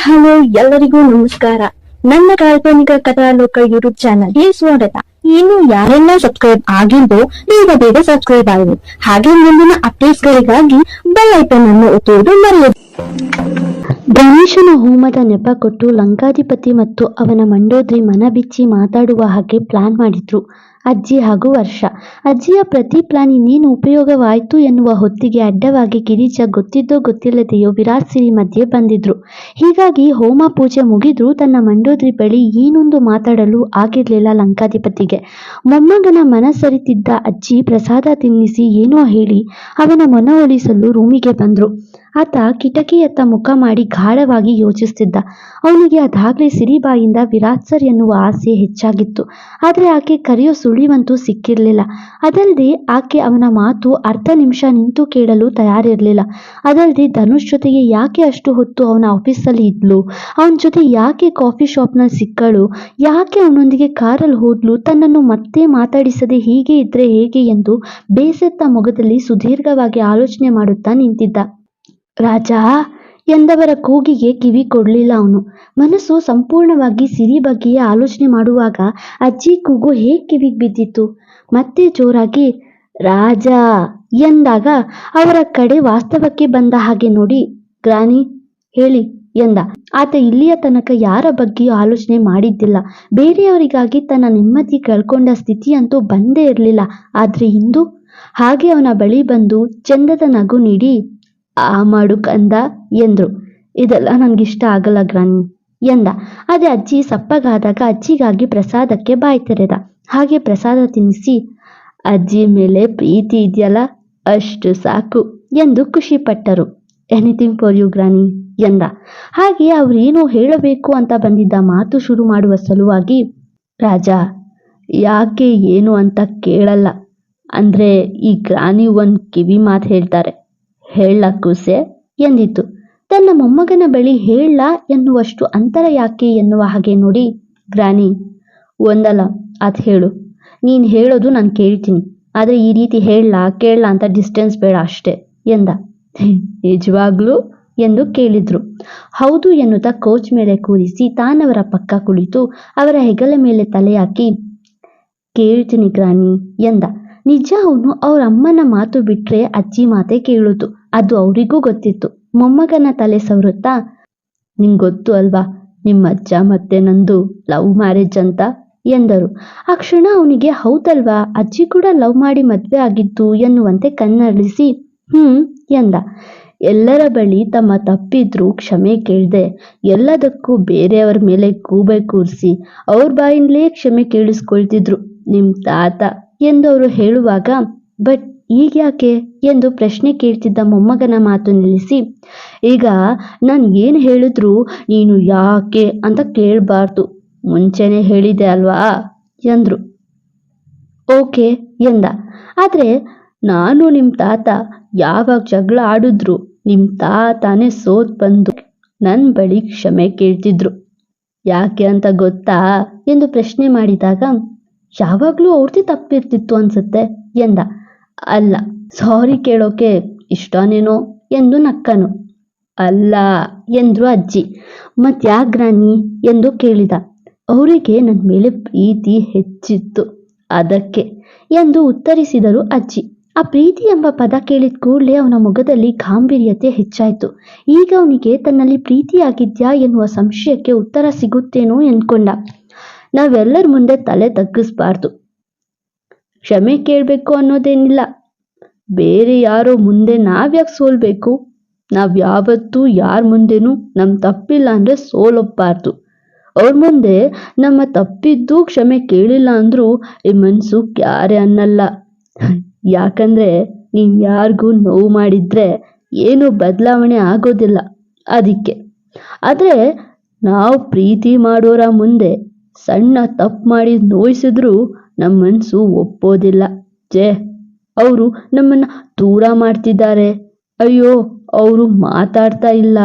Hello, ಎಲ್ಲರಿಗೂ ನಮಸ್ಕಾರ. ನನ್ನ ಕಾಲ್ಪನಿಕ ಕಥಾಲೋಕ ಯೂಟ್ಯೂಬ್ ಚಾನಲ್ಗೆ ಸ್ವಾಗತ. ಇನ್ನು ಯಾರೆಲ್ಲ ಸಬ್ಸ್ಕ್ರೈಬ್ ಆಗಿದ್ದೋ ಬೇಗ ಬೇಗ ಸಬ್ಸ್ಕ್ರೈಬ್ ಆಗಿದೆ ಹಾಗೆ ಮುಂದಿನ ಅಪ್ಡೇಟ್ಸ್ ಗಳಿಗಾಗಿ ಬೆಲ್ ಐಕನ್ ಅನ್ನು ಒತ್ತುವುದು ಮರೆಯದು. ಗಣೇಶನ ಹೋಮದ ನೆಪ ಕೊಟ್ಟು ಲಂಕಾಧಿಪತಿ ಮತ್ತು ಅವನ ಮಂಡೋದ್ರಿ ಮನ ಬಿಚ್ಚಿ ಮಾತಾಡುವ ಹಾಗೆ ಪ್ಲಾನ್ ಮಾಡಿದ್ರು. ಅಜ್ಜಿ ಹಾಗೂ ವರ್ಷ. ಅಜ್ಜಿಯ ಪ್ರತಿ ಪ್ಲಾನ್ ಇನ್ನೇನು ಉಪಯೋಗವಾಯಿತು ಎನ್ನುವ ಹೊತ್ತಿಗೆ ಅಡ್ಡವಾಗಿ ಗಿರಿಜ ಗೊತ್ತಿದ್ದೋ ಗೊತ್ತಿಲ್ಲದೆಯೋ ವಿರಾಟ್ ಸಿರಿ ಮಧ್ಯೆ ಬಂದಿದ್ರು. ಹೀಗಾಗಿ ಹೋಮ ಪೂಜೆ ಮುಗಿದ್ರೂ ತನ್ನ ಮಂಡೋದ್ರಿ ಬಳಿ ಏನೊಂದು ಮಾತಾಡಲು ಆಗಿರ್ಲಿಲ್ಲ ಲಂಕಾಧಿಪತಿಗೆ. ಮೊಮ್ಮಗನ ಮನಸರಿತಿದ್ದ ಅಜ್ಜಿ ಪ್ರಸಾದ ತಿನ್ನಿಸಿ ಏನೋ ಹೇಳಿ ಅವನ ಮನವೊಲಿಸಲು ರೂಮಿಗೆ ಬಂದ್ರು. ಆತ ಕಿಟಕಿಯತ್ತ ಮುಖ ಮಾಡಿ ಗಾಢವಾಗಿ ಯೋಚಿಸ್ತಿದ್ದ. ಅವನಿಗೆ ಅದಾಗಲೇ ಸಿರಿಬಾಯಿಂದ ವಿರಾಟ್ ಸರ್ ಎನ್ನುವ ಆಸೆ ಹೆಚ್ಚಾಗಿತ್ತು. ಆದರೆ ಆಕೆ ಕರೆಯೋ ಸುಳಿವಂತೂ ಸಿಕ್ಕಿರಲಿಲ್ಲ. ಅದಲ್ಲದೆ ಆಕೆ ಅವನ ಮಾತು ಅರ್ಧ ನಿಮಿಷ ನಿಂತು ಕೇಳಲು ತಯಾರಿರಲಿಲ್ಲ. ಅದಲ್ಲದೆ ಧನುಷ್ ಜೊತೆಗೆ ಯಾಕೆ ಅಷ್ಟು ಹೊತ್ತು ಅವನ ಆಫೀಸಲ್ಲಿ ಇದ್ಲು? ಅವನ ಜೊತೆ ಯಾಕೆ ಕಾಫಿ ಶಾಪ್ನಲ್ಲಿ ಸಿಕ್ಕಳು? ಯಾಕೆ ಅವನೊಂದಿಗೆ ಕಾರಲ್ಲಿ ಹೋದ್ಲು? ತನ್ನನ್ನು ಮತ್ತೆ ಮಾತಾಡಿಸದೆ ಹೀಗೆ ಇದ್ರೆ ಹೇಗೆ ಎಂದು ಬೇಸತ್ತ ಮೊಗದಲ್ಲಿ ಸುದೀರ್ಘವಾಗಿ ಆಲೋಚನೆ ಮಾಡುತ್ತಾ ನಿಂತಿದ್ದ. ರಾಜ, ಎಂದವರ ಕೂಗಿಗೆ ಕಿವಿ ಕೊಡಲಿಲ್ಲ ಅವನು. ಮನಸ್ಸು ಸಂಪೂರ್ಣವಾಗಿ ಸಿರಿ ಬಗ್ಗೆಯೇ ಆಲೋಚನೆ ಮಾಡುವಾಗ ಅಜ್ಜಿ ಕೂಗು ಹೇಗೆ ಕಿವಿಗೆ ಬಿದ್ದಿತ್ತು. ಮತ್ತೆ ಜೋರಾಗಿ, ರಾಜ ಎಂದಾಗ ಅವರ ಕಡೆ ವಾಸ್ತವಕ್ಕೆ ಬಂದ ಹಾಗೆ ನೋಡಿ ಗ್ರಾನಿ ಹೇಳಿ ಎಂದ. ಆತ ಇಲ್ಲಿಯ ತನಕ ಯಾರ ಬಗ್ಗೆಯೂ ಆಲೋಚನೆ ಮಾಡಿದ್ದಿಲ್ಲ. ಬೇರೆಯವರಿಗಾಗಿ ತನ್ನ ನೆಮ್ಮದಿ ಕಳ್ಕೊಂಡ ಸ್ಥಿತಿಯಂತೂ ಬಂದೇ ಇರಲಿಲ್ಲ. ಆದ್ರೆ ಇಂದು ಹಾಗೆ ಅವನ ಬಳಿ ಬಂದು ಚಂದದ ನಗು ನೀಡಿ ಆ ಮಾಡು ಕಂದ ಎಂದ್ರು. ಇದೆಲ್ಲ ನನಗಿಷ್ಟ ಆಗಲ್ಲ ಗ್ರಾನಿ ಎಂದ. ಅದೇ ಅಜ್ಜಿ ಸಪ್ಪಗಾದಾಗ ಅಜ್ಜಿಗಾಗಿ ಪ್ರಸಾದಕ್ಕೆ ಬಾಯಿ ತೆರೆದ ಹಾಗೆ ಪ್ರಸಾದ ತಿನ್ನಿಸಿ ಅಜ್ಜಿ ಮೇಲೆ ಪ್ರೀತಿ ಇದೆಯಲ್ಲ, ಅಷ್ಟು ಸಾಕು ಎಂದು ಖುಷಿಪಟ್ಟರು. ಎನಿಥಿಂಗ್ ಫಾರ್ ಯು ಗ್ರಾನಿ ಎಂದ. ಹಾಗೆ ಅವರೇನು ಹೇಳಬೇಕು ಅಂತ ಬಂದಿದ್ದ ಮಾತು ಶುರು ಮಾಡುವ ಸಲುವಾಗಿ, ರಾಜ, ಯಾಕೆ ಏನು ಅಂತ ಕೇಳಲ್ಲ. ಅಂದ್ರೆ ಈ ಗ್ರಾನಿ ಒಂದು ಕಿವಿ ಮಾತು ಹೇಳ್ತಾರೆ. ಹೇಳ ಕೂಸೆ ಎಂದಿತು. ತನ್ನ ಮೊಮ್ಮಗನ ಬಳಿ ಹೇಳ ಎನ್ನುವಷ್ಟು ಅಂತರ ಯಾಕೆ ಎನ್ನುವ ಹಾಗೆ ನೋಡಿ ಗ್ರಾನಿ, ಒಂದಲ್ಲ, ಅದು ಹೇಳು. ನೀನು ಹೇಳೋದು ನಾನು ಕೇಳ್ತೀನಿ. ಆದರೆ ಈ ರೀತಿ ಹೇಳ, ಕೇಳ ಅಂತ ಡಿಸ್ಟೆನ್ಸ್ ಬೇಡ ಅಷ್ಟೇ, ಎಂದ. ನಿಜವಾಗ್ಲೂ? ಎಂದು ಕೇಳಿದ್ರು. ಹೌದು, ಎನ್ನುತ್ತಾ ಕೋಚ್ ಮೇಲೆ ಕೂರಿಸಿ ತಾನವರ ಪಕ್ಕ ಕುಳಿತು ಅವರ ಹೆಗಲ ಮೇಲೆ ತಲೆ ಹಾಕಿ, ಕೇಳ್ತೀನಿ ಗ್ರಾನಿ, ಎಂದ. ನಿಜ ಅವನು ಅವರ ಅಮ್ಮನ ಮಾತು ಬಿಟ್ರೆ ಅಜ್ಜಿ ಮಾತೆ ಕೇಳುದು. ಅದು ಅವರಿಗೂ ಗೊತ್ತಿತ್ತು. ಮೊಮ್ಮಗನ ತಲೆ ಸವರುತ್ತಾ, ನಿಂಗೆ ಗೊತ್ತು ಅಲ್ವಾ, ನಿಮ್ಮ ಅಜ್ಜ ಮತ್ತೆ ನಂದು ಲವ್ ಮ್ಯಾರೇಜ್ ಅಂತ? ಎಂದರು. ಆ ಕ್ಷಣ ಅವನಿಗೆ, ಹೌದಲ್ವಾ, ಅಜ್ಜಿ ಕೂಡ ಲವ್ ಮಾಡಿ ಮದ್ವೆ ಆಗಿದ್ದು ಎನ್ನುವಂತೆ ಕನ್ನಡಿಸಿ ಹ್ಮ್, ಎಂದ. ಎಲ್ಲರ ಬಳಿ ತಮ್ಮ ತಪ್ಪಿದ್ರು ಕ್ಷಮೆ ಕೇಳದೆ, ಎಲ್ಲದಕ್ಕೂ ಬೇರೆಯವರ ಮೇಲೆ ಗೂಬೆ ಕೂರಿಸಿ, ಅವ್ರ ಬಾಯಿಂದಲೇ ಕ್ಷಮೆ ಕೇಳಿಸ್ಕೊಳ್ತಿದ್ರು, ನಿಮ್ ತಾತ ಎಂದು ಅವರು ಹೇಳುವಾಗ, ಬಟ್ ಈಗ್ಯಾಕೆ ಎಂದು ಪ್ರಶ್ನೆ ಕೇಳ್ತಿದ್ದ ಮೊಮ್ಮಗನ ಮಾತು ನಿಲ್ಲಿಸಿ. ಈಗ ನಾನು ಏನು ಹೇಳಿದ್ರು ನೀನು ಯಾಕೆ ಅಂತ ಕೇಳಬಾರ್ದು. ಮುಂಚೆನೆ ಹೇಳಿದೆ ಅಲ್ವಾ? ಎಂದ್ರು. ಓಕೆ ಎಂದ. ಆದರೆ ನಾನು ನಿಮ್ಮ ತಾತ ಯಾವಾಗ ಜಗಳ ಆಡಿದ್ರು ನಿಮ್ಮ ತಾತಾನೇ ಸೋತ್ ಬಂದು ನನ್ನ ಬಳಿ ಕ್ಷಮೆ ಕೇಳ್ತಿದ್ರು. ಯಾಕೆ ಅಂತ ಗೊತ್ತಾ? ಎಂದು ಪ್ರಶ್ನೆ ಮಾಡಿದಾಗ, ಯಾವಾಗಲೂ ಅವ್ರದ್ದೇ ತಪ್ಪಿರ್ತಿತ್ತು ಅನ್ಸುತ್ತೆ ಎಂದ. ಅಲ್ಲ, ಸಾರಿ ಕೇಳೋಕೆ ಇಷ್ಟನೇನೋ ಎಂದು ನಕ್ಕನು. ಅಲ್ಲ ಎಂದ್ರು ಅಜ್ಜಿ ಮತ್ಯಾಕ್ ಗ್ರಾನಿ ಎಂದು ಕೇಳಿದ. ಅವರಿಗೆ ನನ್ನ ಮೇಲೆ ಪ್ರೀತಿ ಹೆಚ್ಚಿತ್ತು. ಅದಕ್ಕೆ ಎಂದು ಉತ್ತರಿಸಿದರು ಅಜ್ಜಿ. ಆ ಪ್ರೀತಿ ಎಂಬ ಪದ ಕೇಳಿದ ಕೂಡಲೇ ಅವನ ಮುಖದಲ್ಲಿ ಗಾಂಭೀರ್ಯತೆ ಹೆಚ್ಚಾಯಿತು. ಈಗ ಅವನಿಗೆ ತನ್ನಲ್ಲಿ ಪ್ರೀತಿಯಾಗಿದ್ಯಾ ಎನ್ನುವ ಸಂಶಯಕ್ಕೆ ಉತ್ತರ ಸಿಗುತ್ತೇನೋ ಎಂದ್ಕೊಂಡ. ನಾವೆಲ್ಲರ ಮುಂದೆ ತಲೆ ತಗ್ಗಿಸ್ಬಾರ್ದು. ಕ್ಷಮೆ ಕೇಳಬೇಕು ಅನ್ನೋದೇನಿಲ್ಲ. ಬೇರೆ ಯಾರೋ ಮುಂದೆ ನಾವ್ಯಾಕೆ ಸೋಲ್ಬೇಕು? ನಾವು ಯಾವತ್ತೂ ಯಾರ ಮುಂದೆನೂ ನಮ್ಮ ತಪ್ಪಿಲ್ಲ ಅಂದರೆ ಸೋಲೊಪ್ಪಬಾರ್ದು ಅವ್ರ ಮುಂದೆ ನಮ್ಮ ತಪ್ಪಿದ್ದು ಕ್ಷಮೆ ಕೇಳಿಲ್ಲ ಅಂದರೂ ಈ ಮನಸ್ಸು ಕ್ಯಾರೆ ಅನ್ನಲ್ಲ. ಯಾಕಂದರೆ ನೀನು ಯಾರಿಗೂ ನೋವು ಮಾಡಿದ್ರೆ ಏನು ಬದಲಾವಣೆ ಆಗೋದಿಲ್ಲ ಅದಕ್ಕೆ. ಆದರೆ ನಾವು ಪ್ರೀತಿ ಮಾಡೋರ ಮುಂದೆ ಸಣ್ಣ ತಪ್ಪು ಮಾಡಿ ನೋಯಿಸಿದ್ರು ನಮ್ಮ ಮನಸ್ಸು ಒಪ್ಪೋದಿಲ್ಲ. ಜೇ ಅವರು ನಮ್ಮನ್ನ ದೂರ ಮಾಡ್ತಿದ್ದಾರೆ. ಅಯ್ಯೋ, ಅವರು ಮಾತಾಡ್ತಾ ಇಲ್ಲ.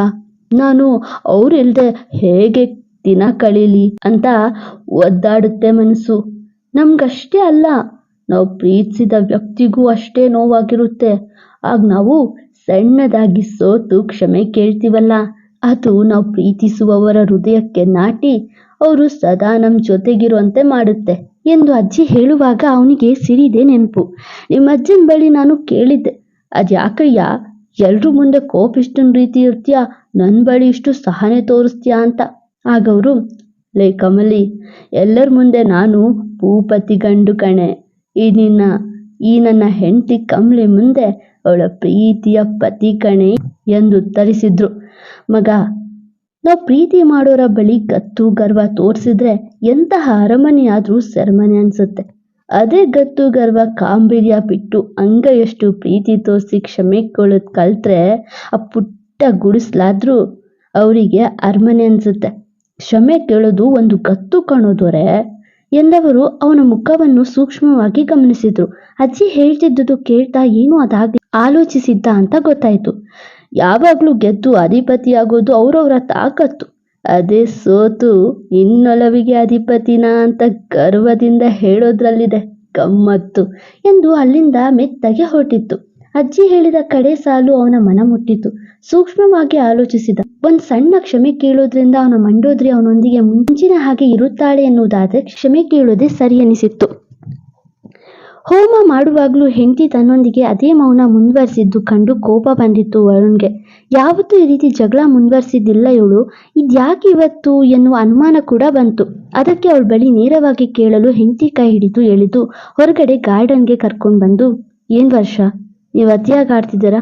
ನಾನು ಅವ್ರಿಲ್ದೆ ಹೇಗೆ ದಿನ ಕಳೀಲಿ ಅಂತ ಒದ್ದಾಡುತ್ತೆ ಮನಸ್ಸು ನಮ್ಗಷ್ಟೇ ಅಲ್ಲ, ನಾವು ಪ್ರೀತಿಸಿದ ವ್ಯಕ್ತಿಗೂ ಅಷ್ಟೇ ನೋವಾಗಿರುತ್ತೆ. ಆಗ ನಾವು ಸಣ್ಣದಾಗಿ ಸೋತು ಕ್ಷಮೆ ಕೇಳ್ತೀವಲ್ಲ, ಅದು ನಾವು ಪ್ರೀತಿಸುವವರ ಹೃದಯಕ್ಕೆ ನಾಟಿ ಅವರು ಸದಾ ನಮ್ಮ ಜೊತೆಗಿರುವಂತೆ ಮಾಡುತ್ತೆ ಎಂದು ಅಜ್ಜಿ ಹೇಳುವಾಗ ಅವನಿಗೆ ಸಿರಿದೆ ನೆನಪು. ನಿಮ್ಮ ಅಜ್ಜನ ಬಳಿ ನಾನು ಕೇಳಿದ್ದೆ. ಅದು ಯಾಕಯ್ಯ? ಎಲ್ರ ಮುಂದೆ ಕೋಪ ಇಷ್ಟೊಂದು ರೀತಿ ಇರ್ತೀಯ? ನನ್ನ ಬಳಿ ಇಷ್ಟು ಸಹನೆ ತೋರಿಸ್ತೀಯಾ ಅಂತ. ಆಗವರು ಲೈ ಕಮಲಿ, ಎಲ್ಲರ ಮುಂದೆ ನಾನು ಭೂಪತಿ ಗಂಡು ಕಣೆ. ಈ ನಿನ್ನ, ಈ ನನ್ನ ಹೆಂಡತಿ ಕಮಲಿ ಮುಂದೆ ಅವಳ ಪ್ರೀತಿಯ ಪತಿ ಕಣೆ ಎಂದು ಉತ್ತರಿಸಿದ್ರು. ಮಗ ನಾವು ಪ್ರೀತಿ ಮಾಡೋರ ಬಳಿ ಗತ್ತು, ಗರ್ವ ತೋರಿಸಿದ್ರೆ ಎಂತಹ ಅರಮನೆಯಾದ್ರೂ ಸೆರೆಮನೆ ಅನ್ಸುತ್ತೆ. ಅದೇ ಗತ್ತು, ಗರ್ವ, ಕಾಂಬೀರ್ಯ ಬಿಟ್ಟು ಅಂಗೈಯಷ್ಟು ಪ್ರೀತಿ ತೋರಿಸಿ ಕ್ಷಮೆ ಕೊಳ್ಳೋದು ಕಲ್ತ್ರೆ ಆ ಪುಟ್ಟ ಗುಡಿಸ್ಲಾದ್ರೂ ಅವರಿಗೆ ಅರಮನೆ ಅನ್ಸುತ್ತೆ. ಕ್ಷಮೆ ಕೇಳೋದು ಒಂದು ಗತ್ತು ಕಾಣೋದೊರೆ ಎಂದವರು ಅವನ ಮುಖವನ್ನು ಸೂಕ್ಷ್ಮವಾಗಿ ಗಮನಿಸಿದ್ರು. ಅಜ್ಜಿ ಹೇಳ್ತಿದ್ದುದು ಕೇಳ್ತಾ ಏನು ಅದಾಗ್ಲಿ, ಆಲೋಚಿಸಿದ್ದ ಅಂತ ಗೊತ್ತಾಯ್ತು. ಯಾವಾಗ್ಲೂ ಗೆದ್ದು ಅಧಿಪತಿಯಾಗೋದು ಅವ್ರವ್ರ ತಾಕತ್ತು. ಅದೇ ಸೋತು ಇನ್ನೊಲವಿಗೆ ಅಧಿಪತಿನ ಅಂತ ಗರ್ವದಿಂದ ಹೇಳೋದ್ರಲ್ಲಿದೆ ಗಮ್ಮತ್ತು ಎಂದು ಅಲ್ಲಿಂದ ಮೆತ್ತಗೆ ಹೊರಟಿತ್ತು. ಅಜ್ಜಿ ಹೇಳಿದ ಕಡೆ ಸಾಲು ಅವನ ಮನ ಮುಟ್ಟಿತು. ಸೂಕ್ಷ್ಮವಾಗಿ ಆಲೋಚಿಸಿದ. ಒಂದ್ ಸಣ್ಣ ಕ್ಷಮೆ ಕೇಳೋದ್ರಿಂದ ಅವನ ಮಂಡೋದ್ರಿ ಅವನೊಂದಿಗೆ ಮುಂಚಿನ ಹಾಗೆ ಇರುತ್ತಾಳೆ ಎನ್ನುವುದಾದ್ರೆ ಕ್ಷಮೆ ಕೇಳೋದೇ ಸರಿ ಅನಿಸಿತ್ತು. ಹೋಮ ಮಾಡುವಾಗಲೂ ಹೆಂಡತಿ ತನ್ನೊಂದಿಗೆ ಅದೇ ಮೌನ ಮುಂದುವರಿಸಿದ್ದು ಕಂಡು ಕೋಪ ಬಂದಿತ್ತು ವರುಣ್ಗೆ. ಯಾವತ್ತೂ ಈ ರೀತಿ ಜಗಳ ಮುಂದುವರಿಸಿದ್ದಿಲ್ಲ ಇವಳು. ಇದ್ಯಾಕೆ ಇವತ್ತು ಎನ್ನುವ ಅನುಮಾನ ಕೂಡ ಬಂತು. ಅದಕ್ಕೆ ಅವಳ ಬಳಿ ನೇರವಾಗಿ ಕೇಳಲು ಹೆಂಡತಿ ಕೈ ಹಿಡಿದು ಎಳೆದು ಹೊರಗಡೆ ಗಾರ್ಡನ್ಗೆ ಕರ್ಕೊಂಡು ಬಂದು. ಏನ್ ವರ್ಷ? ನೀವು ಅತಿಯಾಗಿ ಆಡ್ತಿದ್ದೀರಾ?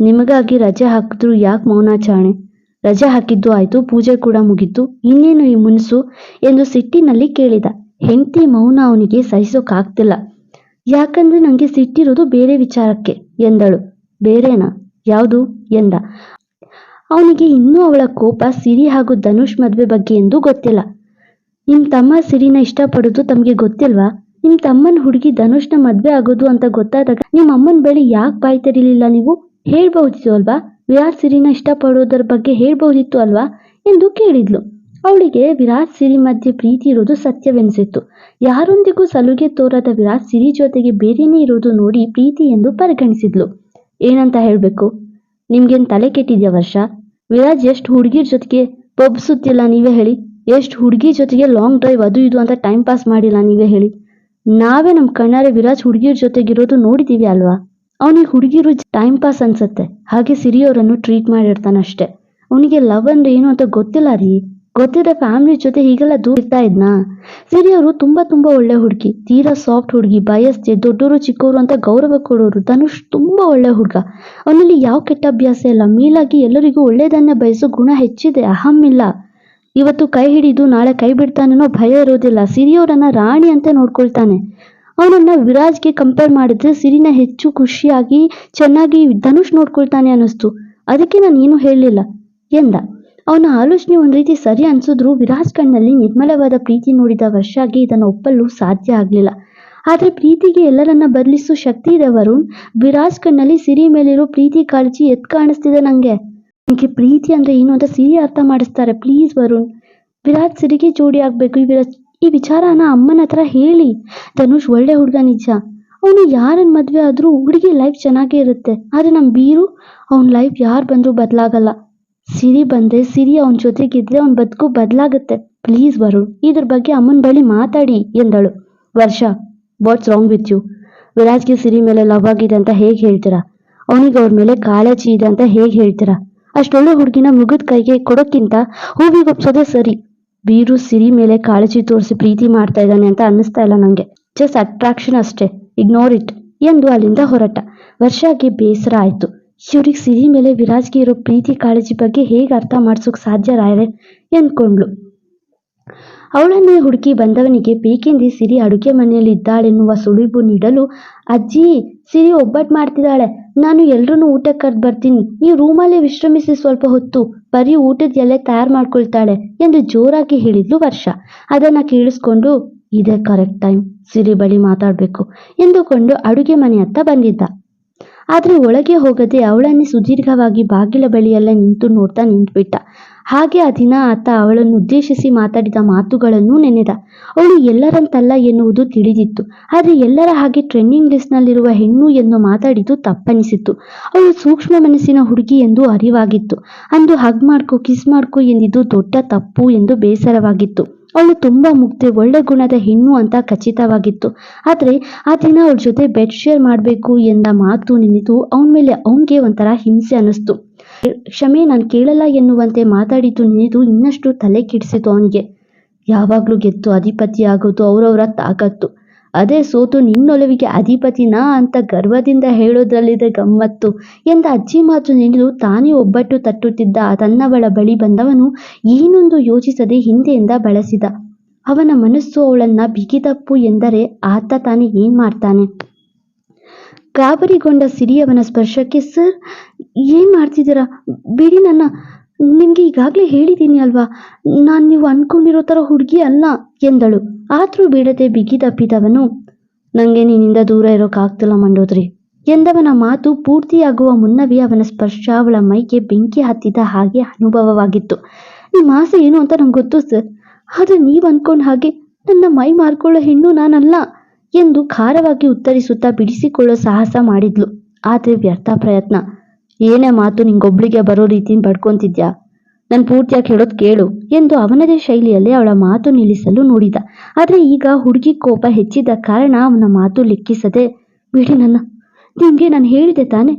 ನಿಮಗಾಗಿ ರಜೆ ಹಾಕಿದ್ರು ಯಾಕೆ ಮೌನಾಚರಣೆ? ರಜೆ ಹಾಕಿದ್ದು ಆಯ್ತು, ಪೂಜೆ ಕೂಡ ಮುಗಿತು ಇನ್ನೇನು ಈ ಮುನ್ಸು? ಎಂದು ಸಿಟ್ಟಿನಲ್ಲಿ ಕೇಳಿದ. ಹೆಂಡತಿ ಮೌನ ಅವನಿಗೆ ಸಹಿಸೋಕಾಗ್ತಿಲ್ಲ. ಯಾಕಂದ್ರೆ ನಂಗೆ ಸಿಟ್ಟಿರೋದು ಬೇರೆ ವಿಚಾರಕ್ಕೆ ಎಂದಳು. ಬೇರೆನಾ? ಯಾವುದು? ಎಂದ. ಅವನಿಗೆ ಇನ್ನೂ ಅವಳ ಕೋಪ ಸಿರಿ ಹಾಗೂ ಧನುಷ್ ಮದ್ವೆ ಬಗ್ಗೆ ಎಂದು ಗೊತ್ತಿಲ್ಲ. ನಿಮ್ ತಮ್ಮ ಸಿರಿನ ಇಷ್ಟಪಡೋದು ತಮಗೆ ಗೊತ್ತಿಲ್ವಾ? ನಿಮ್ ತಮ್ಮನ ಹುಡುಗಿ ಧನುಷ್ನ ಮದ್ವೆ ಆಗೋದು ಅಂತ ಗೊತ್ತಾದಾಗ ನಿಮ್ಮ ಅಮ್ಮನ ಬಳಿ ಯಾಕೆ ಬಾಯ್ ತೆರಿಲಿಲ್ಲ ನೀವು? ಹೇಳ್ಬಹುದಿತ್ತು ಅಲ್ವಾ? ವಿರಾಟ್ ಸಿರಿನ ಇಷ್ಟಪಡೋದರ ಬಗ್ಗೆ ಹೇಳ್ಬಹುದಿತ್ತು ಅಲ್ವಾ? ಎಂದು ಕೇಳಿದ್ಲು. ಅವಳಿಗೆ ವಿರಾಜ್ ಸಿರಿ ಮಧ್ಯೆ ಪ್ರೀತಿ ಇರೋದು ಸತ್ಯವೆನಿಸಿತ್ತು. ಯಾರೊಂದಿಗೂ ಸಲುಗೆ ತೋರದ ವಿರಾಜ್ ಸಿರಿ ಜೊತೆಗೆ ಬೇರೆನೇ ಇರೋದು ನೋಡಿ ಪ್ರೀತಿ ಎಂದು ಪರಿಗಣಿಸಿದ್ಲು. ಏನಂತ ಹೇಳ್ಬೇಕು? ನಿಮ್ಗೇನು ತಲೆ ಕೆಟ್ಟಿದ್ಯಾ ವರ್ಷ? ವಿರಾಜ್ ಎಷ್ಟು ಹುಡುಗಿರ ಜೊತೆಗೆ ಪಬ್ ಸುತ್ತಿಲ್ಲ ನೀವೇ ಹೇಳಿ. ಎಷ್ಟು ಹುಡುಗಿ ಜೊತೆಗೆ ಲಾಂಗ್ ಡ್ರೈವ್ ಅದು ಇದು ಅಂತ ಟೈಮ್ ಪಾಸ್ ಮಾಡಿಲ್ಲ ನೀವೇ ಹೇಳಿ. ನಾವೇ ನಮ್ಮ ಕಣ್ಣಾರೆ ವಿರಾಜ್ ಹುಡುಗಿರ ಜೊತೆಗಿರೋದು ನೋಡಿದೀವಿ ಅಲ್ವಾ? ಅವನಿಗೆ ಹುಡುಗಿರು ಟೈಮ್ ಪಾಸ್ ಅನ್ಸುತ್ತೆ. ಹಾಗೆ ಸಿರಿಯವರನ್ನು ಟ್ರೀಟ್ ಮಾಡಿರ್ತಾನಷ್ಟೇ. ಅವನಿಗೆ ಲವ್ ಅಂದ್ರೆ ಏನು ಅಂತ ಗೊತ್ತಿಲ್ಲ ರೀ. ಗೊತ್ತಿದ್ದ ಫ್ಯಾಮಿಲಿ ಜೊತೆ ಹೀಗೆಲ್ಲ ದೂರ ಇರ್ತಾ ಇದ್ನಾ? ಸಿರಿಯವರು ತುಂಬಾ ತುಂಬಾ ಒಳ್ಳೆ ಹುಡುಗಿ, ತೀರಾ ಸಾಫ್ಟ್ ಹುಡುಗಿ ಬಯಸ್ತೆ ದೊಡ್ಡವರು ಚಿಕ್ಕವರು ಅಂತ ಗೌರವ ಕೊಡೋರು, ಧನುಷ್ ತುಂಬಾ ಒಳ್ಳೆ ಹುಡುಗ. ಅವನಲ್ಲಿ ಯಾವ ಕೆಟ್ಟ ಅಭ್ಯಾಸ ಇಲ್ಲ, ಮೀಲಾಗಿ ಎಲ್ಲರಿಗೂ ಒಳ್ಳೇದನ್ನ ಬಯಸೋ ಗುಣ ಹೆಚ್ಚಿದೆ, ಅಹಂ ಇಲ್ಲ. ಇವತ್ತು ಕೈ ಹಿಡಿದು ನಾಳೆ ಕೈ ಬಿಡ್ತಾನೇನೋ ಭಯ ಇರೋದಿಲ್ಲ ಸಿರಿಯವರನ್ನ ರಾಣಿ ಅಂತ ನೋಡ್ಕೊಳ್ತಾನೆ. ಅವನನ್ನ ವಿರಾಜ್ಗೆ ಕಂಪೇರ್ ಮಾಡಿದ್ರೆ ಸಿರಿನ ಹೆಚ್ಚು ಖುಷಿಯಾಗಿ, ಚೆನ್ನಾಗಿ ಧನುಷ್ ನೋಡ್ಕೊಳ್ತಾನೆ ಅನ್ನಿಸ್ತು. ಅದಕ್ಕೆ ನಾನು ಏನು ಹೇಳಲಿಲ್ಲ, ಎಂದ? ಅವನ ಆಲೋಚನೆ ಒಂದ್ ರೀತಿ ಸರಿ ಅನ್ಸಿದ್ರು ವಿರಾಜ್ ಕಣ್ಣಲ್ಲಿ ನಿರ್ಮಲವಾದ ಪ್ರೀತಿ ನೋಡಿದ ವರ್ಷಾಗಿ ಇದನ್ನು ಒಪ್ಪಲು ಸಾಧ್ಯ ಆಗ್ಲಿಲ್ಲ. ಆದ್ರೆ ಪ್ರೀತಿಗೆ ಎಲ್ಲರನ್ನ ಬದಲಿಸೋ ಶಕ್ತಿ ಇದೆ ವರುಣ್ ವಿರಾಜ್ ಕಣ್ಣಲ್ಲಿ ಸಿರಿ ಮೇಲಿರೋ ಪ್ರೀತಿ ಕಾಳಜಿ ಎತ್ ಕಾಣಿಸ್ತಿದೆ ನಂಗೆ. ನಿಮಗೆ ಪ್ರೀತಿ ಅಂದ್ರೆ ಏನು ಅಂತ ಸಿರಿ ಅರ್ಥ ಮಾಡಿಸ್ತಾರೆ. ಪ್ಲೀಸ್ ವರುಣ್. ವಿರಾಜ್ ಸಿರಿಗೆ ಜೋಡಿ ಆಗ್ಬೇಕು. ಈ ವಿರಾಜ್, ಈ ವಿಚಾರನ ಅಮ್ಮನ ಹತ್ರ ಹೇಳಿ. ಧನುಷ್ ಒಳ್ಳೆ ಹುಡುಗ ನಿಜ. ಅವನು ಯಾರನ್ನ ಮದ್ವೆ ಆದ್ರೂ ಹುಡುಗಿ ಲೈಫ್ ಚೆನ್ನಾಗೇ ಇರುತ್ತೆ. ಆದ್ರೆ ನಮ್ ಬೀರು, ಅವನ ಲೈಫ್ ಯಾರು ಬಂದ್ರೂ ಬದಲಾಗಲ್ಲ. ಸಿರಿ ಬಂದ್ರೆ ಸಿರಿ, ಅವನ ಜೊತೆಗಿದ್ರೆ ಅವನ ಬದುಕು ಬದಲಾಗುತ್ತೆ. ಪ್ಲೀಸ್ ವರುಣ್, ಇದ್ರ ಬಗ್ಗೆ ಅಮ್ಮನ ಬಳಿ ಮಾತಾಡಿ ಎಂದಳು. ವರ್ಷ, ವಾಟ್ಸ್ ರಾಂಗ್ ವಿತ್ ಯು. ವಿರಾಜ್ಗೆ ಸಿರಿ ಮೇಲೆ ಲವ್ ಆಗಿದೆ ಅಂತ ಹೇಗೆ ಹೇಳ್ತೀರಾ? ಅವನಿಗೆ ಅವ್ರ ಮೇಲೆ ಕಾಳಜಿ ಇದೆ ಅಂತ ಹೇಗೆ ಹೇಳ್ತೀರಾ? ಅಷ್ಟೊಳ್ಳೆ ಹುಡುಗಿನ ಮುಗಿದ ಕೈಗೆ ಕೊಡೋಕ್ಕಿಂತ ಹೂವಿಗೆ ಒಪ್ಸೋದೇ ಸರಿ. ಬೀರು ಸಿರಿ ಮೇಲೆ ಕಾಳಜಿ ತೋರಿಸಿ ಪ್ರೀತಿ ಮಾಡ್ತಾ ಇದ್ದಾನೆ ಅಂತ ಅನ್ನಿಸ್ತಾ ಇಲ್ಲ ನಂಗೆ. ಜಸ್ಟ್ ಅಟ್ರಾಕ್ಷನ್ ಅಷ್ಟೇ. ಇಗ್ನೋರ್ ಇಟ್, ಎಂದು ಅಲ್ಲಿಂದ ಹೊರಟ. ವರ್ಷಕ್ಕೆ ಬೇಸರ ಆಯ್ತು. ಇವ್ರಿಗೆ ಸಿರಿ ಮೇಲೆ ವಿರಾಜ್ಗೆ ಇರೋ ಪ್ರೀತಿ ಕಾಳಜಿ ಬಗ್ಗೆ ಹೇಗೆ ಅರ್ಥ ಮಾಡಿಸೋಕೆ ಸಾಧ್ಯ ರಾಯರೆ? ಎಂದ್ಕೊಂಡ್ಳು. ಅವಳನ್ನೇ ಹುಡುಕಿ ಬಂದವನಿಗೆ ಬೇಕೆಂದೇ ಸಿರಿ ಅಡುಗೆ ಮನೆಯಲ್ಲಿ ಇದ್ದಾಳೆನ್ನುವ ಸುಳಿವು ನೀಡಲು, ಅಜ್ಜಿ, ಸಿರಿ ಒಬ್ಬಟ್ಟು ಮಾಡ್ತಿದ್ದಾಳೆ. ನಾನು ಎಲ್ರೂ ಊಟಕ್ಕೆ ಕರೆದು ಬರ್ತೀನಿ. ನೀವು ರೂಮಲ್ಲೇ ವಿಶ್ರಮಿಸಿ ಸ್ವಲ್ಪ ಹೊತ್ತು. ಬರೀ ಊಟದ ಎಲೆ ತಯಾರು ಮಾಡ್ಕೊಳ್ತಾಳೆ ಎಂದು ಜೋರಾಗಿ ಹೇಳಿದ್ಲು ವರ್ಷ. ಅದನ್ನ ಕೇಳಿಸ್ಕೊಂಡು, ಇದೇ ಕರೆಕ್ಟ್ ಟೈಮ್. ಸಿರಿ ಬಳಿ ಮಾತಾಡಬೇಕು ಎಂದುಕೊಂಡು ಅಡುಗೆ ಮನೆ ಹತ್ತ ಬಂದಿದ್ದ. ಆದ್ರೆ ಒಳಗೆ ಹೋಗದೆ ಅವಳನ್ನೇ ಸುದೀರ್ಘವಾಗಿ ಬಾಗಿಲ ಬಳಿಯೆಲ್ಲ ನಿಂತು ನೋಡ್ತಾ ನಿಂತ್ಬಿಟ್ಟ. ಹಾಗೆ ಆ ದಿನ ಆತ ಅವಳನ್ನು ಉದ್ದೇಶಿಸಿ ಮಾತಾಡಿದ ಮಾತುಗಳನ್ನು ನೆನೆದ. ಅವಳು ಎಲ್ಲರಂತಲ್ಲ ಎನ್ನುವುದು ತಿಳಿದಿತ್ತು. ಆದರೆ ಎಲ್ಲರ ಹಾಗೆ ಟ್ರೆಂಡಿಂಗ್ ಲಿಸ್ಟ್ನಲ್ಲಿರುವ ಹೆಣ್ಣು ಎಂದು ಮಾತಾಡಿದ್ದು ತಪ್ಪನಿಸಿತ್ತು. ಅವಳು ಸೂಕ್ಷ್ಮ ಮನಸ್ಸಿನ ಹುಡುಗಿ ಎಂದು ಅರಿವಾಗಿತ್ತು. ಅಂದು ಹಗ್ ಮಾಡ್ಕೋ ಕಿಸ್ ಮಾಡ್ಕೋ ಎಂದಿದ್ದು ದೊಡ್ಡ ತಪ್ಪು ಎಂದು ಬೇಸರವಾಗಿತ್ತು. ಅವಳು ತುಂಬಾ ಮುಗ್ಧೆ, ಒಳ್ಳೆ ಗುಣದ ಹೆಣ್ಣು ಅಂತ ಖಚಿತವಾಗಿತ್ತು. ಆದರೆ ಆ ದಿನ ಅವಳ ಜೊತೆ ಬೆಡ್ ಶೇರ್ ಮಾಡಬೇಕು ಎಂದ ಮಾತು ನೆನೆದು ಅವನ ಮೇಲೆ ಅವನಿಗೆ ಒಂಥರ ಹಿಂಸೆ ಅನ್ನಿಸ್ತು. ಕ್ಷಮೆ ನಾನು ಕೇಳಲ್ಲ ಎನ್ನುವಂತೆ ಮಾತಾಡಿದ್ದು ನೆನೆದು ಇನ್ನಷ್ಟು ತಲೆ ಕೆಡಿಸಿತು ಅವನಿಗೆ. ಯಾವಾಗಲೂ ಗೆದ್ದು ಅಧಿಪತಿ ಆಗೋದು ಅವರವರ ತಾಕತ್ತು. ಅದೇ ಸೋತು ನಿನ್ನೊಲವಿಗೆ ಅಧಿಪತಿನಾ ಅಂತ ಗರ್ವದಿಂದ ಹೇಳೋದ್ರಲ್ಲಿದೆ ಗಮ್ಮತ್ತು. ಎಂದ ಅಜ್ಜಿ ಮಾತು ನೆನೆದು ತಾನೇ ಒಬ್ಬಟ್ಟು ತಟ್ಟುತ್ತಿದ್ದ ತನ್ನವಳ ಬಳಿ ಬಂದವನು ಏನೊಂದು ಯೋಚಿಸದೆ ಹಿಂದೆಯಿಂದ ಬಳಸಿದ. ಅವನ ಮನಸ್ಸು ಅವಳನ್ನ ಬಿಗಿದಪ್ಪು ಎಂದರೆ ಆತ ತಾನೇ ಏನ್ ಮಾಡ್ತಾನೆ? ಗಾಬರಿಗೊಂಡ ಸಿರಿಯವನ ಸ್ಪರ್ಶಕ್ಕೆ, ಸರ್, ಏನ್ ಮಾಡ್ತಿದ್ದೀರಾ? ಬಿಡಿ ನನ್ನ ನಿಮ್ಗೆ ಈಗಾಗಲೇ ಹೇಳಿದ್ದೀನಿ ಅಲ್ವಾ? ನಾನು ನೀವು ಅನ್ಕೊಂಡಿರೋ ಥರ ಹುಡುಗಿ ಅಲ್ಲ ಎಂದಳು. ಆದರೂ ಬಿಡದೆ ಬಿಗಿದಪ್ಪಿದವನು ನನಗೆ ನಿನ್ನಿಂದ ದೂರ ಇರೋಕ್ಕಾಗ್ತಿಲ್ಲ ಮಂಡೋದ್ರಿ. ಎಂದವನ ಮಾತು ಪೂರ್ತಿಯಾಗುವ ಮುನ್ನವೇ ಅವನ ಸ್ಪರ್ಶ ಅವಳ ಮೈಗೆ ಬೆಂಕಿ ಹತ್ತಿದ ಹಾಗೆ ಅನುಭವವಾಗಿತ್ತು. ನಿಮ್ಮ ಆಸೆ ಏನು ಅಂತ ನಂಗೆ ಗೊತ್ತು, ಸರ್. ಆದರೆ ನೀವು ಅನ್ಕೊಂಡ ಹಾಗೆ ನನ್ನ ಮೈ ಮಾರ್ಕೊಳ್ಳೋ ಹೆಣ್ಣು ನಾನಲ್ಲ ಎಂದು ಖಾರವಾಗಿ ಉತ್ತರಿಸುತ್ತಾ ಬಿಡಿಸಿಕೊಳ್ಳೋ ಸಾಹಸ ಮಾಡಿದ್ಲು. ಆದರೆ ವ್ಯರ್ಥ ಪ್ರಯತ್ನ. ಏನೇ ಮಾತು ನಿಂಗೊಬ್ಳಿಗೆ ಬರೋ ರೀತಿ ಬಡ್ಕೊಂತಿದ್ಯಾ ನಾನು ಪೂರ್ತಿಯಾಗಿ ಹೇಳೋದು ಕೇಳು ಎಂದು ಅವನದೇ ಶೈಲಿಯಲ್ಲಿ ಅವಳ ಮಾತು ನಿಲ್ಲಿಸಲು ನೋಡಿದ. ಆದರೆ ಈಗ ಹುಡುಗಿ ಕೋಪ ಹೆಚ್ಚಿದ ಕಾರಣ ಅವನ ಮಾತು ಲೆಕ್ಕಿಸದೆ, ಬಿಡಿ ನನ್ನ, ನಿಮಗೆ ನಾನು ಹೇಳಿದೆ ತಾನೆ.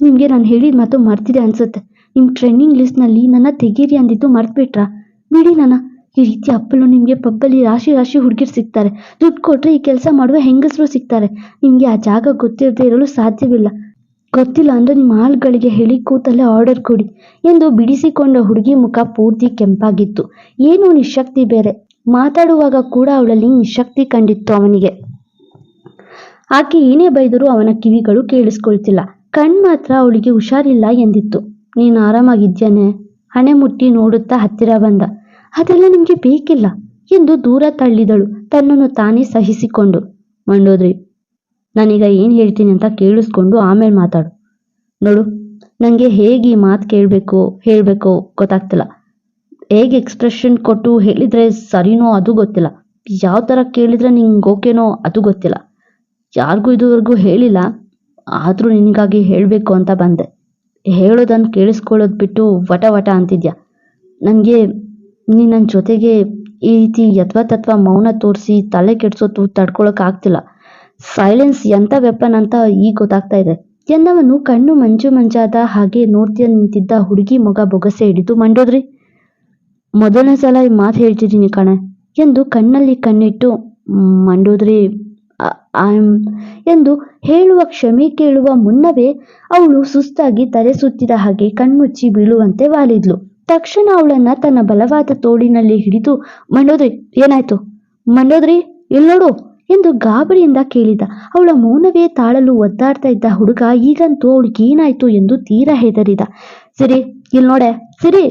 ನಿಮಗೆ ನಾನು ಹೇಳಿದ ಮಾತು ಮರ್ತಿದೆ ಅನ್ಸುತ್ತೆ. ನಿಮ್ಮ ಟ್ರೆಂಡಿಂಗ್ ಲಿಸ್ಟ್ನಲ್ಲಿ ನನ್ನ ತೆಗೀರಿ ಅಂದಿದ್ದು ಮರ್ತ್ಬಿಟ್ರಾ? ಬಿಡಿ ನನ್ನ, ಈ ರೀತಿ ಅಪ್ಪಲು ನಿಮಗೆ ಪಬ್ಬಲ್ಲಿ ರಾಶಿ ರಾಶಿ ಹುಡುಗಿರು ಸಿಗ್ತಾರೆ. ದುಡ್ಡು ಕೊಟ್ಟರೆ ಈ ಕೆಲಸ ಮಾಡುವ ಹೆಂಗಸರು ಸಿಗ್ತಾರೆ. ನಿಮಗೆ ಆ ಜಾಗ ಗೊತ್ತಿರದೇ ಇರಲು ಸಾಧ್ಯವಿಲ್ಲ. ಗೊತ್ತಿಲ್ಲ ಅಂದ್ರೆ ನಿಮ್ಮ ಆಳ್ಗಳಿಗೆ ಹೇಳಿ ಕೂತಲ್ಲೇ ಆರ್ಡರ್ ಕೊಡಿ ಎಂದು ಬಿಡಿಸಿಕೊಂಡ ಹುಡುಗಿ ಮುಖ ಪೂರ್ತಿ ಕೆಂಪಾಗಿತ್ತು. ಏನು ನಿಶಕ್ತಿ ಬೇರೆ? ಮಾತಾಡುವಾಗ ಕೂಡ ಅವಳಲ್ಲಿ ನಿಶಕ್ತಿ ಕಂಡಿತ್ತು ಅವನಿಗೆ. ಆಕೆ ಏನೇ ಬೈದರೂ ಅವನ ಕಿವಿಗಳು ಕೇಳಿಸ್ಕೊಳ್ತಿಲ್ಲ. ಕಣ್ ಮಾತ್ರ ಅವಳಿಗೆ ಹುಷಾರಿಲ್ಲ ಎಂದಿತ್ತು. ನೀನು ಆರಾಮಾಗಿದ್ಯಾನೆ ಹಣೆ ಮುಟ್ಟಿ ನೋಡುತ್ತಾ ಹತ್ತಿರ ಬಂದ. ಅದೆಲ್ಲ ನಿಮಗೆ ಬೇಕಿಲ್ಲ ಎಂದು ದೂರ ತಳ್ಳಿದಳು. ತನ್ನನ್ನು ತಾನೇ ಸಹಿಸಿಕೊಂಡು. ಮಂಡೋದ್ರಿ ನಾನೀಗ ಏನು ಹೇಳ್ತೀನಿ ಅಂತ ಕೇಳಿಸ್ಕೊಂಡು ಆಮೇಲೆ ಮಾತಾಡು. ನೋಡು ನನಗೆ ಹೇಗೆ ಈ ಮಾತು ಕೇಳಬೇಕು, ಹೇಳಬೇಕು ಗೊತ್ತಾಗ್ತಿಲ್ಲ. ಹೇಗೆ ಎಕ್ಸ್ಪ್ರೆಷನ್ ಕೊಟ್ಟು ಹೇಳಿದರೆ ಸರಿನೋ ಅದು ಗೊತ್ತಿಲ್ಲ. ಯಾವ ಥರ ಕೇಳಿದ್ರೆ ನಿಂಗೆ ಓಕೆನೋ ಅದು ಗೊತ್ತಿಲ್ಲ. ಯಾರಿಗೂ ಇದುವರೆಗೂ ಹೇಳಿಲ್ಲ, ಆದರೂ ನಿನಗಾಗಿ ಹೇಳಬೇಕು ಅಂತ ಬಂದೆ. ಹೇಳೋದನ್ನು ಕೇಳಿಸ್ಕೊಳ್ಳೋದು ಬಿಟ್ಟು ವಟ ವಟ ಅಂತಿದ್ಯಾ? ನನಗೆ ನೀನು ನನ್ನ ಜೊತೆಗೆ ಈ ರೀತಿ ಯತ್ವ ತತ್ವ ಮೌನ ತೋರಿಸಿ ತಲೆ ಕೆಡಿಸೋದು ತಡ್ಕೊಳಕ್ಕಾಗ್ತಿಲ್ಲ ಸೈಲೆನ್ಸ್ ಎಂಥ ವೆಪನ್ ಅಂತ ಈಗ ಗೊತ್ತಾಗ್ತಾ ಇದೆ. ಎಂದವನು ಕಣ್ಣು ಮಂಜು ಮಂಜಾದ ಹಾಗೆ ನೋಡ್ತಿಯ ನಿಂತಿದ್ದ ಹುಡುಗಿ ಮೊಗ ಬೊಗಸೆ ಹಿಡಿದು ಮಂಡೋದ್ರಿ ಮೊದಲನೇ ಸಲ ಈ ಮಾತು ಹೇಳ್ತಿದ್ದೀನಿ ಕಣೆ ಎಂದು ಕಣ್ಣಲ್ಲಿ ಕಣ್ಣಿಟ್ಟು "ಮ್, ಮಂಡೋದ್ರಿ ಎಂದು ಹೇಳುವ ಕ್ಷಮೆ ಕೇಳುವ ಮುನ್ನವೇ ಅವಳು ಸುಸ್ತಾಗಿ ತಲೆ ಸುತ್ತಿದ ಹಾಗೆ ಕಣ್ಮುಚ್ಚಿ ಬೀಳುವಂತೆ ವಾಲಿದ್ಲು. ತಕ್ಷಣ ಅವಳನ್ನ ತನ್ನ ಬಲವಾದ ತೋಳಿನಲ್ಲಿ ಹಿಡಿದು ಮಂಡೋದ್ರಿ ಏನಾಯ್ತು? ಮಂಡೋದ್ರಿ ಇಲ್ಲಿ ನೋಡು ಎಂದು ಗಾಬರಿಯಿಂದ ಕೇಳಿದ. ಅವಳ ಮೌನವೇ ತಾಳಲು ಒದ್ದಾಡ್ತಾ ಇದ್ದ ಹುಡುಗ ಈಗಂತೂ ಅವಳಿಗೆ ಏನಾಯ್ತು ಎಂದು ತೀರಾ ಹೆದರಿದ. ಸಿರಿ ಇಲ್ಲಿ ನೋಡೆ, ಸಿರಿ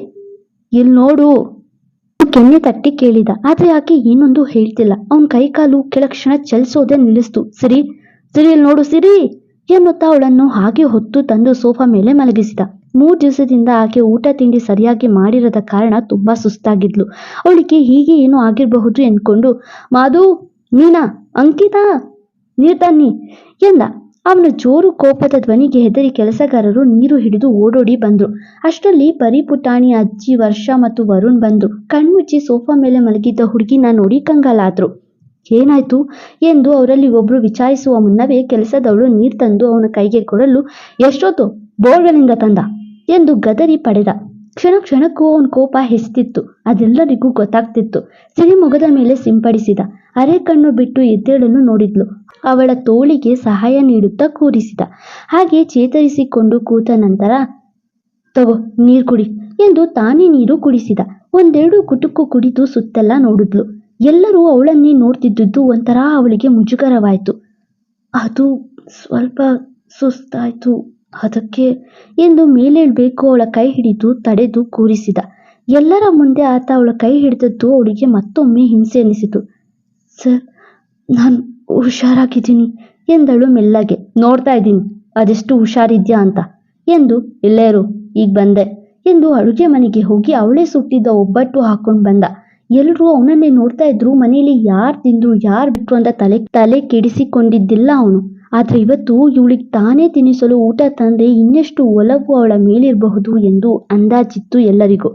ಇಲ್ಲಿ ನೋಡು. ಕೆನ್ನೆ ತಟ್ಟಿ ಕೇಳಿದ. ಆದ್ರೆ ಆಕೆ ಏನೊಂದು ಹೇಳ್ತಿಲ್ಲ. ಅವನ್ ಕೈಕಾಲು ಕೆಲ ಕ್ಷಣ ಚಲಿಸೋದೇ ನಿಲ್ಲಿಸ್ತು. ಸರಿ ಸರಿ ಇಲ್ಲಿ ನೋಡು, ಸಿರಿ ಎನ್ನುತ್ತಾ ಅವಳನ್ನು ಹಾಗೆ ಹೊತ್ತು ತಂದು ಸೋಫಾ ಮೇಲೆ ಮಲಗಿಸಿದ. ಮೂರು ದಿವಸದಿಂದ ಆಕೆ ಊಟ ತಿಂಡಿ ಸರಿಯಾಗಿ ಮಾಡಿರದ ಕಾರಣ ತುಂಬಾ ಸುಸ್ತಾಗಿದ್ಲು. ಅವಳಿಗೆ ಹೀಗೆ ಏನು ಆಗಿರಬಹುದು ಎಂದ್ಕೊಂಡು, ಮಾಧು ಮೀನಾ ಅಂಕಿತಾ? ನೀರು ತನ್ನಿ ಎಂದ. ಅವನ ಜೋರು ಕೋಪದ ಧ್ವನಿಗೆ ಹೆದರಿ ಕೆಲಸಗಾರರು ನೀರು ಹಿಡಿದು ಓಡೋಡಿ ಬಂದ್ರು. ಅಷ್ಟರಲ್ಲಿ ಪರಿಪುಟಾಣಿ ಅಜ್ಜಿ, ವರ್ಷ ಮತ್ತು ವರುಣ್ ಬಂದ್ರು. ಕಣ್ಮುಚ್ಚಿ ಸೋಫಾ ಮೇಲೆ ಮಲಗಿದ್ದ ಹುಡುಗಿನ ನೋಡಿ ಕಂಗಾಲಾದ್ರು. ಏನಾಯ್ತು ಎಂದು ಅವರಲ್ಲಿ ಒಬ್ರು ವಿಚಾರಿಸುವ ಮುನ್ನವೇ ಕೆಲಸದವಳು ನೀರ್ ತಂದು ಅವನ ಕೈಗೆ ಕೊಡಲು, ಎಷ್ಟೊತ್ತು? ಬೋರ್ವೆಲಿಂದ ತಂದ? ಎಂದು ಗದರಿ ಪಡೆದ. ಕ್ಷಣ ಕ್ಷಣಕ್ಕೂ ಅವನ ಕೋಪ ಹೆಸ್ತಿತ್ತು ಅದೆಲ್ಲರಿಗೂ ಗೊತ್ತಾಗ್ತಿತ್ತು. ಸಿರಿ ಮೊಗದ ಮೇಲೆ ಸಿಂಪಡಿಸಿದ ಅರೆ ಕಣ್ಣು ಬಿಟ್ಟು ಎದ್ದೇಳಲು ನೋಡಿದ್ಲು. ಅವಳ ತೋಳಿಗೆ ಸಹಾಯ ನೀಡುತ್ತಾ ಕೂರಿಸಿದ. ಹಾಗೆ ಚೇತರಿಸಿಕೊಂಡು ಕೂತ ನಂತರ, ತಗೋ, ನೀರು ಕುಡಿ ಎಂದು ತಾನೇ ನೀರು ಕುಡಿಸಿದ. ಒಂದೆರಡು ಕುಟುಕು ಕುಡಿದು ಸುತ್ತೆಲ್ಲ ನೋಡಿದ್ಲು. ಎಲ್ಲರೂ ಅವಳನ್ನೇ ನೋಡ್ತಿದ್ದುದು ಒಂಥರ ಅವಳಿಗೆ ಮುಜುಗರವಾಯಿತು. ಅದು ಸ್ವಲ್ಪ ಸುಸ್ತಾಯ್ತು. ಅದಕ್ಕೆ ಎಂದು ಮೇಲೇಳ್ಬೇಕು ಅವಳ ಕೈ ಹಿಡಿದು ತಡೆದು ಕೂರಿಸಿದ. ಎಲ್ಲರ ಮುಂದೆ ಆತ ಅವಳ ಕೈ ಹಿಡಿದದ್ದು ಅವಳಿಗೆ ಮತ್ತೊಮ್ಮೆ ಹಿಂಸೆ ಅನಿಸಿತು ಸರ್, ನಾನು ಹುಷಾರಾಗಿದ್ದೀನಿ ಎಂದಳು ಮೆಲ್ಲಗೆ. ನೋಡ್ತಾ ಇದ್ದೀನಿ. ಅದೆಷ್ಟು ಹುಷಾರಿದ್ಯಾ ಅಂತ ಎಂದು, ಎಲ್ಲರೂ, ಈಗ ಬಂದೆ ಎಂದು ಅಡುಗೆ ಮನೆಗೆ ಹೋಗಿ ಅವಳೇ ಸುಟ್ಟಿದ್ದ ಒಬ್ಬಟ್ಟು ಹಾಕೊಂಡು ಬಂದ. ಎಲ್ಲರೂ ಅವನನ್ನೇ ನೋಡ್ತಾ ಇದ್ರು. ಮನೆಯಲ್ಲಿ ಯಾರು ತಿಂದ್ರು, ಯಾರು ಬಿಟ್ರು ಅಂತ ತಲೆ ತಲೆ ಕೆಡಿಸಿಕೊಂಡಿದ್ದಿಲ್ಲ ಅವನು. ಆದ್ರೆ ಇವತ್ತು ಇವಳಿಗೆ ತಾನೇ ತಿನ್ನಿಸಲು ಊಟ ತಂದರೆ ಇನ್ನೆಷ್ಟು ಒಲವು ಅವಳ ಮೇಲಿರಬಹುದು ಎಂದು ಅಂದಾಜಿತ್ತು ಎಲ್ಲರಿಗೂ.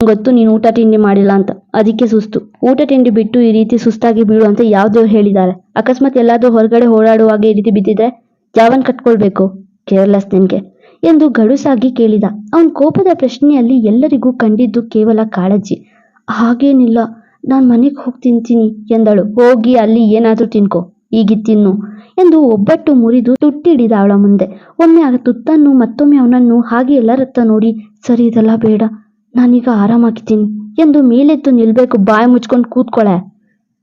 ಗೊತ್ತು, ನೀನು ಊಟ ತಿಂಡಿ ಮಾಡಿಲ್ಲ ಅಂತ. ಅದಕ್ಕೆ ಸುಸ್ತು. ಊಟ ತಿಂಡಿ ಬಿಟ್ಟು ಈ ರೀತಿ ಸುಸ್ತಾಗಿ ಬೀಳು ಅಂತ ಯಾವ್ದು ಹೇಳಿದ್ದಾರೆ. ಅಕಸ್ಮಾತ್ ಎಲ್ಲಾದರೂ ಹೊರಗಡೆ ಓಡಾಡುವಾಗ ಈ ರೀತಿ ಬಿದ್ದಿದ್ರೆ ಯಾವನ್ ಕಟ್ಕೊಳ್ಬೇಕು? ಕೇರ್ಲೆಸ್ ನಿನ್ಗೆ. ಎಂದು ಗಡುಸಾಗಿ ಕೇಳಿದ. ಅವನ ಕೋಪದ ಪ್ರಶ್ನೆಯಲ್ಲಿ ಎಲ್ಲರಿಗೂ ಕಂಡಿದ್ದು ಕೇವಲ ಕಾಳಜಿ. ಹಾಗೇನಿಲ್ಲ, ನಾನು ಮನೆಗೆ ಹೋಗಿ ತಿಂತೀನಿ ಎಂದಳು. ಹೋಗಿ ಅಲ್ಲಿ ಏನಾದ್ರೂ ತಿನ್ಕೋ. ಈಗಿ ತಿನ್ನು ಎಂದು ಒಬ್ಬಟ್ಟು ಮುರಿದು ತುಟ್ಟಿಡಿದ ಅವಳ ಮುಂದೆ. ಒಮ್ಮೆ ಆ ತುತ್ತನ್ನು ಮತ್ತೊಮ್ಮೆ ಅವನನ್ನು ಹಾಗೆ ಎಲ್ಲರತ್ತ ನೋಡಿ, ಸರಿ, ಇದೆಲ್ಲ ಬೇಡ. ನಾನೀಗ ಆರಾಮಾಗಿದ್ದೀನಿ ಎಂದು ಮೇಲೆದ್ದು ನಿಲ್ಬೇಕು ಬಾಯಿ ಮುಚ್ಕೊಂಡು ಕೂತ್ಕೊಳೆ.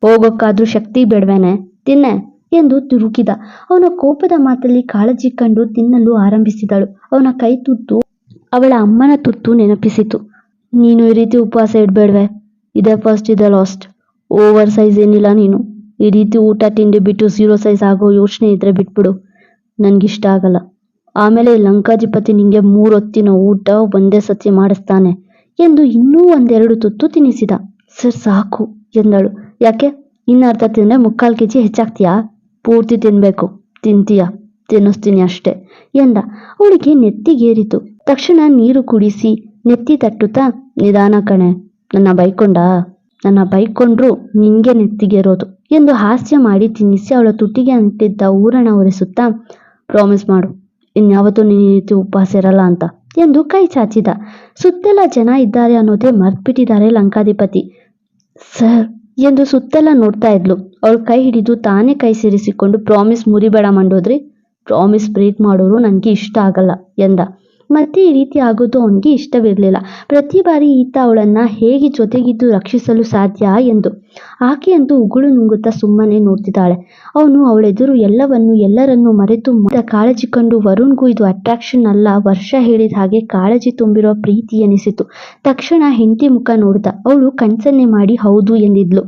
ಹೋಗೋಕ್ಕಾದ್ರೂ ಶಕ್ತಿ ಬೇಡವೇನೆ, ತಿನ್ನೆ ಎಂದು ತಿರುಕಿದ. ಅವನ ಕೋಪದ ಮಾತಲ್ಲಿ ಕಾಳಜಿ ಕಂಡು ತಿನ್ನಲು ಆರಂಭಿಸಿದಳು. ಅವನ ಕೈ ತುತ್ತು ಅವಳ ಅಮ್ಮನ ತುತ್ತು ನೆನಪಿಸಿತು. ನೀನು ಈ ರೀತಿ ಉಪವಾಸ ಇಡಬೇಡ್ವೆ. ಇದೇ ಫಸ್ಟ್ ಇದೆ ಲಾಸ್ಟ್ ಓವರ್ ಸೈಜ್ ಏನಿಲ್ಲ ನೀನು. ಈ ರೀತಿ ಊಟ ತಿಂಡಿ ಬಿಟ್ಟು ಝೀರೋ ಸೈಜ್ ಆಗೋ ಯೋಚನೆ ಇದ್ರೆ ಬಿಟ್ಬಿಡು. ನನಗಿಷ್ಟ ಆಗಲ್ಲ. ಆಮೇಲೆ ಲಂಕಾಧಿಪತಿ ನಿಂಗೆ ಮೂರೊತ್ತಿನ ಊಟ ಒಂದೇ ಸತಿ ಮಾಡಿಸ್ತಾನೆ ಎಂದು ಇನ್ನೂ ಒಂದೆರಡು ತುತ್ತು ತಿನ್ನಿಸಿದ. ಸರ್, ಸಾಕು ಎಂದಳು. ಯಾಕೆ? ಇನ್ನು ಅರ್ಧ ತಿಂದ್ರೆ ಮುಕ್ಕಾಲು ಕೆಜಿ ಹೆಚ್ಚಾಗ್ತೀಯಾ? ಪೂರ್ತಿ ತಿನ್ಬೇಕು. ತಿಂತೀಯ? ತಿನ್ನಿಸ್ತೀನಿ ಅಷ್ಟೇ ಎಂದ. ಅವಳಿಗೆ ನೆತ್ತಿಗೇರಿತು. ತಕ್ಷಣ ನೀರು ಕುಡಿಸಿ ನೆತ್ತಿ ತಟ್ಟುತ್ತಾ, ನಿಧಾನ ಕಣೆ, ನನ್ನ ಬೈಕೊಂಡ? ನನ್ನ ಬೈಕೊಂಡ್ರು ನಿಂಗೆ ನೆತ್ತಿಗೇರೋದು. ಎಂದು ಹಾಸ್ಯ ಮಾಡಿ ತಿನ್ನಿಸಿ ಅವಳ ತುಟಿಗೆ ಅಂಟಿದ್ದ ಊರಣ ಒರೆಸುತ್ತಾ, ಪ್ರಾಮಿಸ್ ಮಾಡು, ಇನ್ಯಾವತ್ತೂ ನೀನು ರೀತಿ ಉಪವಾಸ ಇರಲ್ಲ ಅಂತ ಎಂದು ಕೈ ಚಾಚಿದ. ಸುತ್ತೆಲ್ಲ ಜನ ಇದ್ದಾರೆ ಅನ್ನೋದೇ ಮರ್ತ್ಬಿಟ್ಟಿದ್ದಾರೆ ಲಂಕಾಧಿಪತಿ. ಸರ್ ಎಂದು ಸುತ್ತೆಲ್ಲ ನೋಡ್ತಾ ಇದ್ಲು. ಅವಳು ಕೈ ಹಿಡಿದು ತಾನೇ ಕೈ ಸೇರಿಸಿಕೊಂಡು, ಪ್ರಾಮಿಸ್ ಮುರಿಬೇಡ ಮಂಡೋದ್ರಿ, ಪ್ರಾಮಿಸ್ ಬ್ರೇಕ್ ಮಾಡೋರು ನನಗೆ ಇಷ್ಟ ಆಗಲ್ಲ ಎಂದ. ಮತ್ತೆ ಈ ರೀತಿ ಆಗೋದು ಅವನಿಗೆ ಇಷ್ಟವಿರಲಿಲ್ಲ. ಪ್ರತಿ ಬಾರಿ ಈತ ಅವಳನ್ನ ಹೇಗೆ ಜೊತೆಗಿದ್ದು ರಕ್ಷಿಸಲು ಸಾಧ್ಯ ಎಂದು ಆಕೆಯಂತೂ ಉಗುಳು ನುಂಗುತ್ತಾ ಸುಮ್ಮನೆ ನೋಡ್ತಿದ್ದಾಳೆ. ಅವನು ಅವಳೆದುರು ಎಲ್ಲವನ್ನು ಎಲ್ಲರನ್ನೂ ಮರೆತು ಕಾಳಜಿ ಕಂಡು ವರುಣ್ಗೂ ಇದು ಅಟ್ರಾಕ್ಷನ್ ಅಲ್ಲ, ವರ್ಷ ಹೇಳಿದ ಹಾಗೆ ಕಾಳಜಿ ತುಂಬಿರುವ ಪ್ರೀತಿ ಎನಿಸಿತು. ತಕ್ಷಣ ಹೆಂಡತಿ ಮುಖ ನೋಡಿದ ಅವಳು ಕಣ್ಸನ್ನೆ ಮಾಡಿ ಹೌದು ಎಂದಿದ್ಲು.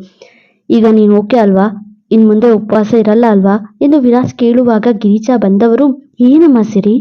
ಈಗ ನೀನು ಓಕೆ ಅಲ್ವಾ? ಇನ್ ಮುಂದೆ ಉಪವಾಸ ಇರಲ್ಲ ಅಲ್ವಾ? ಎಂದು ವಿರಾಸ್ ಕೇಳುವಾಗ ಗಿರಿಜಾ ಬಂದವರು ಏನಮ್ಮ ಸಿರಿ?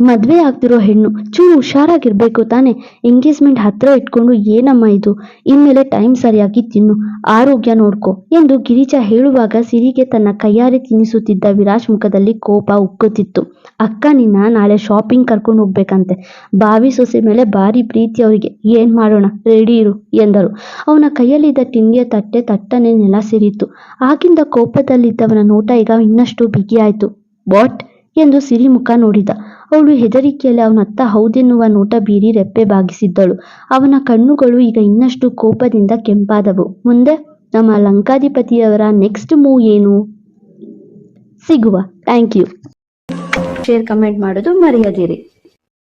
ಮದ್ವೆ ಆಗ್ತಿರೋ ಹೆಣ್ಣು ಚೂರು ಹುಷಾರಾಗಿರ್ಬೇಕು ತಾನೆ. ಎಂಗೇಜ್ಮೆಂಟ್ ಹತ್ರ ಇಟ್ಕೊಂಡು ಏನಮ್ಮ ಇದು? ಇನ್ಮೇಲೆ ಟೈಮ್ ಸರಿಯಾಗಿ ತಿನ್ನು. ಆರೋಗ್ಯ ನೋಡ್ಕೋ ಎಂದು ಗಿರಿಜಾ ಹೇಳುವಾಗ ಸಿರಿಗೆ ತನ್ನ ಕೈಯಾರೆ ತಿನ್ನಿಸುತ್ತಿದ್ದ ವಿರಾಜ್ ಮುಖದಲ್ಲಿ ಕೋಪ ಉಕ್ಕುತ್ತಿತ್ತು. ಅಕ್ಕ ನಿನ್ನ ನಾಳೆ ಶಾಪಿಂಗ್ ಕರ್ಕೊಂಡು ಹೋಗ್ಬೇಕಂತೆ. ಬಾವಿ ಸೊಸೆ ಮೇಲೆ ಭಾರಿ ಪ್ರೀತಿ ಅವರಿಗೆ. ಏನ್ ಮಾಡೋಣ? ರೆಡಿ ಇರು ಎಂದರು. ಅವನ ಕೈಯಲ್ಲಿದ್ದ ತಿಂಡಿಯ ತಟ್ಟೆ ತಟ್ಟನೆ ನೆಲ ಸೇರಿತ್ತು. ಆಗಿಂದ ಕೋಪದಲ್ಲಿದ್ದವನ ನೋಟ ಈಗ ಇನ್ನಷ್ಟು ಬಿಗಿಯಾಯಿತು. ವಾಟ್ ಎಂದು ಸಿರಿ ಮುಖ ನೋಡಿದ. ಅವಳು ಹೆದರಿಕೆಯಲ್ಲಿ ಅವನತ್ತ ಹೌದೆನ್ನುವ ನೋಟ ಬೀರಿ ರೆಪ್ಪೆ ಬಾಗಿಸಿದ್ದಳು. ಅವನ ಕಣ್ಣುಗಳು ಈಗ ಇನ್ನಷ್ಟು ಕೋಪದಿಂದ ಕೆಂಪಾದವು. ಮುಂದೆ, ನಮ್ಮ ಲಂಕಾಧಿಪತಿಯವರ ನೆಕ್ಸ್ಟ್ ಮೂವ್ ಏನು? ಸಿಗುವ. Thank you. ಶೇರ್ ಕಮೆಂಟ್ ಮಾಡೋದು ಮರೆಯದಿರಿ.